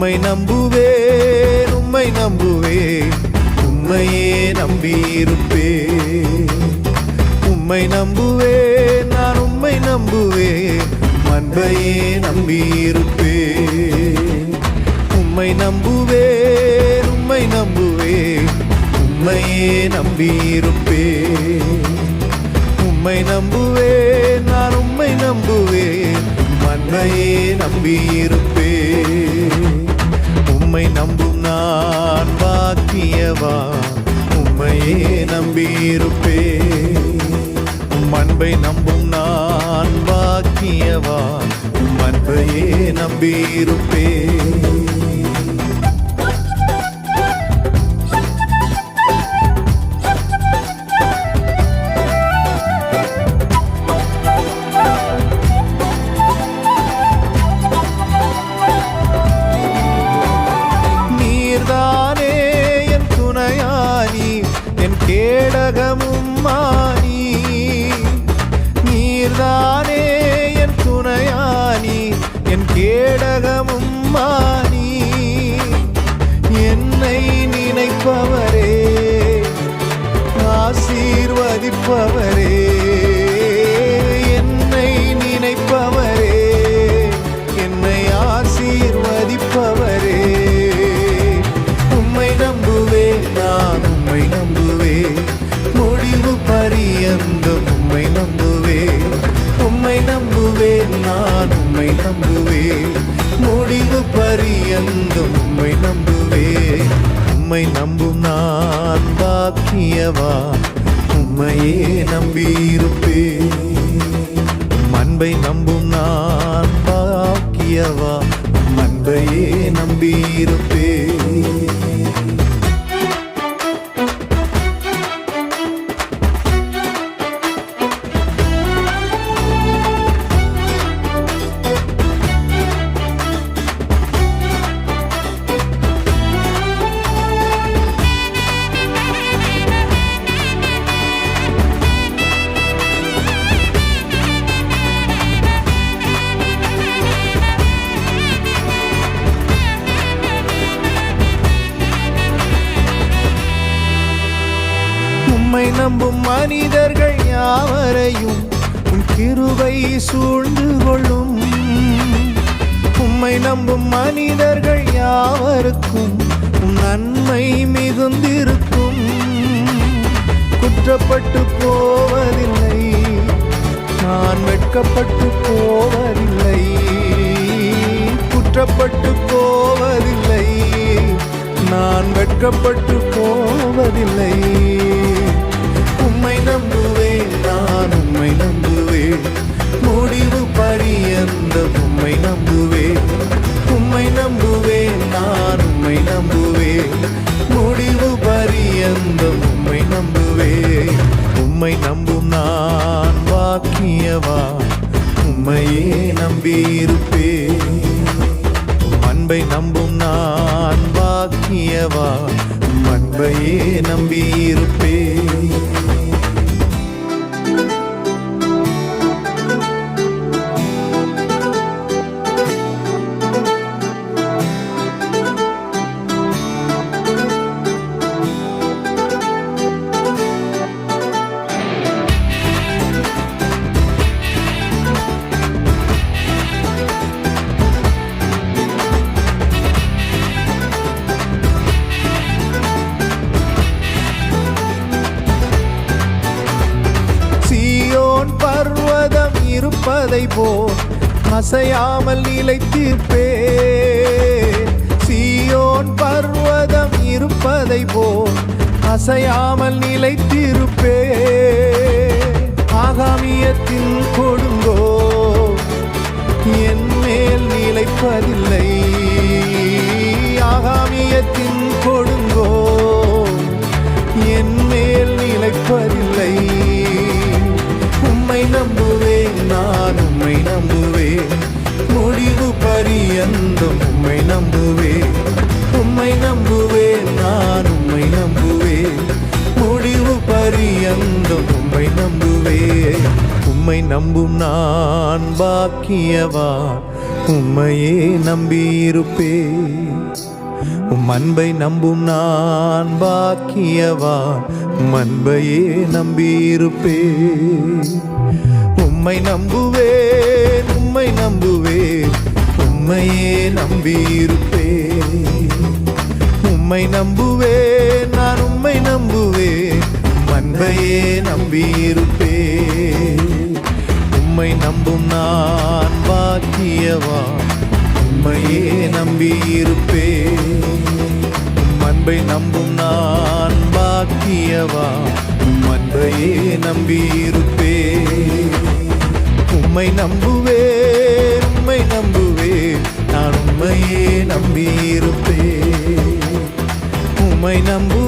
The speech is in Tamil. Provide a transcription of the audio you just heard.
உம்மை நம்புவேன் உம்மை நம்புவேன். உம்மையே நம்பியிருப்பேன். உம்மை நம்புவேன் நான் உம்மை நம்புவேன். அன்பையே நம்பியிருப்பேன். உம்மை நம்புவேன் உம்மை நம்புவேன். உம்மையே நம்பியிருப்பேன். உம்மை நம்புவேன் நான் உம்மை நம்புவேன். மண்மையே நம்பியிருப்பேன். பாக்கியவா உம்மையே நம்பியிருப்பே. உம் அன்பை நம்பும் நான் பாக்கியவா உம் அன்பையே நம்பியிருப்பே. தானே என் துணையானி என் கேடகமும் மானி. என்னை நினைப்பவரே ஆசீர்வதிப்பவரே. அல்லவா? உம்மையே நம்பியிருப்பே அன்பை நம்பும் நான் பாக்கியவா? அன்பையே நம்பியிருப்பே நம்பும் மனிதர்கள் யாவரையும் உன் கிருபை சூழ்ந்து கொள்ளும். உம்மை நம்பும் மனிதர்கள் யாவருக்கும் உன் நன்மை மிகுந்திருக்கும். குற்றப்பட்டு போவதில்லை நான் வெட்கப்பட்டு போவதில்லை. குற்றப்பட்டு போவதில்லை நான் வெட்கப்பட்டு போவதில்லை. உம்மை நம்புவேன் நான் உம்மை நம்புவேன். முடிவு பரியந்த உம்மை நம்புவேன். உம்மை நம்புவேன் நான் உம்மை நம்புவேன். முடிவு பரியந்த உம்மை நம்புவேன். உம்மை நம்பும் நான் வாக்கியவா உம்மையே நம்பியிருப்பேன். அன்பை நம்பும் நான் பாக்கியவா? அன்பையே நம்பியிருப்பேன். இருப்பதை போல் அசையாமல் நிலைத்திருப்பே சீயோன் பர்வதம் இருப்பதை போல் அசையாமல் நிலைத்திருப்பே ஆகாமியத்தின் கொடுங்கோ என் மேல் நிலைப்பதில்லை. ஆகாமியத்தின் கொடுங்கோ என் மேல் நிலைப்பதில்லை. என்றும் உம்மை நம்புவேன். உம்மை நம்புவேன் நான் உம்மை நம்புவேன். முடிவு பரியந்தம் உம்மை நம்புவேன். உம்மை நம்பும் நான் பாக்கியவா? உம்மையே நம்பியிருப்பேன். உம் அன்பை நம்பும் நான் பாக்கியவா? உம் அன்பையே நம்பியிருப்பேன். உம்மை நம்புவேன் உம்மை நம்புவேன். உம்மையே நம்பியிருப்பேன் உம்மை நம்புவேன் நான் உம்மை நம்புவேன் அன்பையே நம்பியிருப்பேன் உம்மை நம்பும் நான் பாக்கியவா? உம்மையே நம்பியிருப்பேன் உம் அன்பை நம்பும் நான் பாக்கியவா? உம் அன்பையே நம்பியிருப்பேன் உம்மை நம்புவே உமையே நம்பியிருப்பே உமை நம்பு